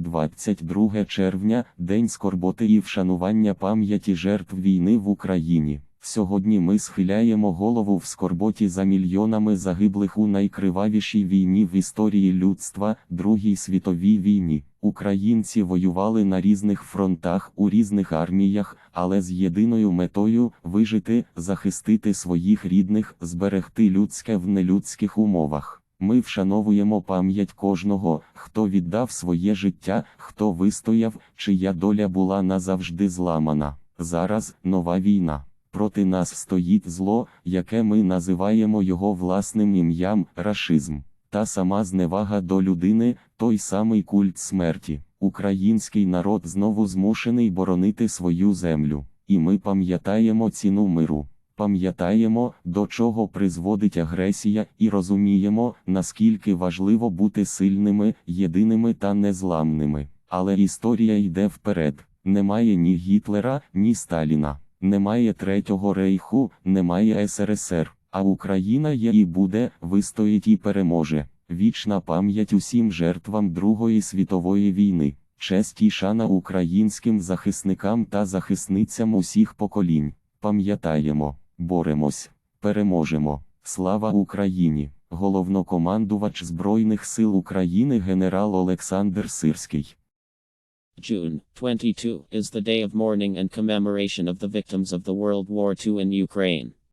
22 червня День скорботи і вшанування пам'яті жертв війни в Україні. Сьогодні ми схиляємо голову в скорботі за мільйонами загиблих у найкривавішій війні в історії людства, Другій світовій війні. Українці воювали на різних фронтах у різних арміях, але з єдиною метою вижити, захистити своїх рідних, зберегти людське в нелюдських умовах. Ми вшановуємо пам'ять кожного, хто віддав своє життя, хто вистояв, чия доля була назавжди зламана. Зараз нова війна. Проти нас стоїть зло, яке ми називаємо його власним ім'ям рашизм. Та сама зневага до людини, той самий культ смерті. Український народ знову змушений боронити свою землю. І ми пам'ятаємо ціну миру. Пам'ятаємо, до чого призводить агресія, і розуміємо, наскільки важливо бути сильними, єдиними та незламними. Але історія йде вперед. Немає ні Гітлера, ні Сталіна. Немає Третього рейху, немає СРСР, а Україна є і буде, вистоїть і переможе. Вічна пам'ять усім жертвам Другої світової війни, честь і шана українським захисникам та захисницям усіх поколінь. Пам'ятаємо, боремось, переможемо. Слава Україні! Головнокомандувач Збройних сил України генерал Олександр Сирський. June 22 is the day of mourning and commemoration of the victims of the World War II in Ukraine.